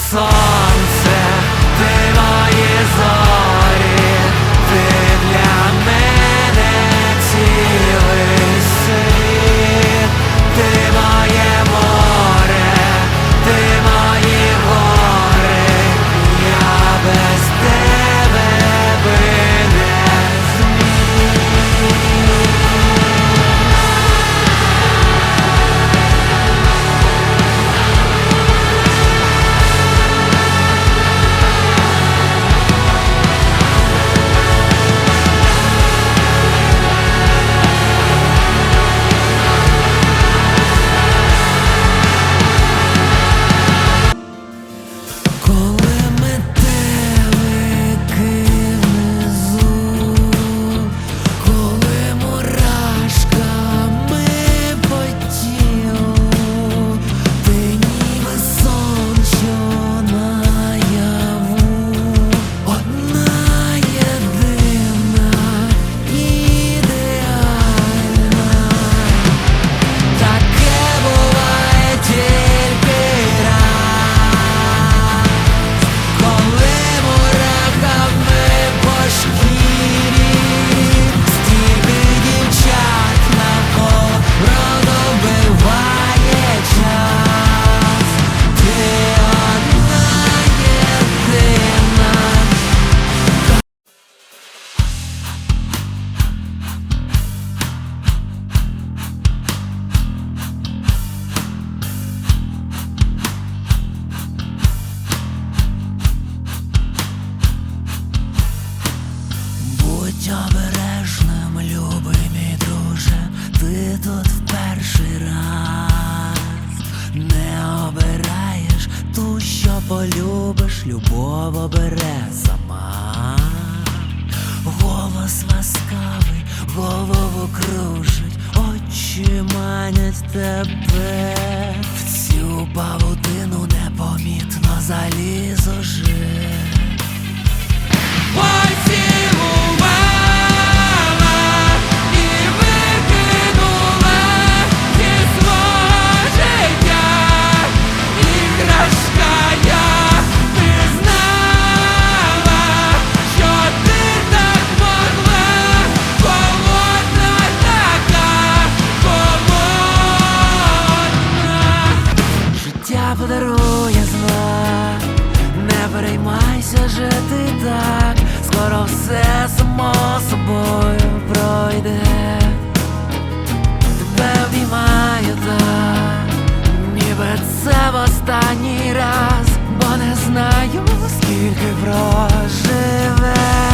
song. Обережним, любий мій друже, ти тут в перший раз не обираєш ту, що полюбиш, любов обере сама. Голос ласкавий, голову кружить, очі манять тебе. В цю павутину непомітно заліз уже. Подарує знак, не переймайся жити так, скоро все само собою пройде. Тебе обіймаю так, ніби це в останній раз, бо не знаю, скільки проживем.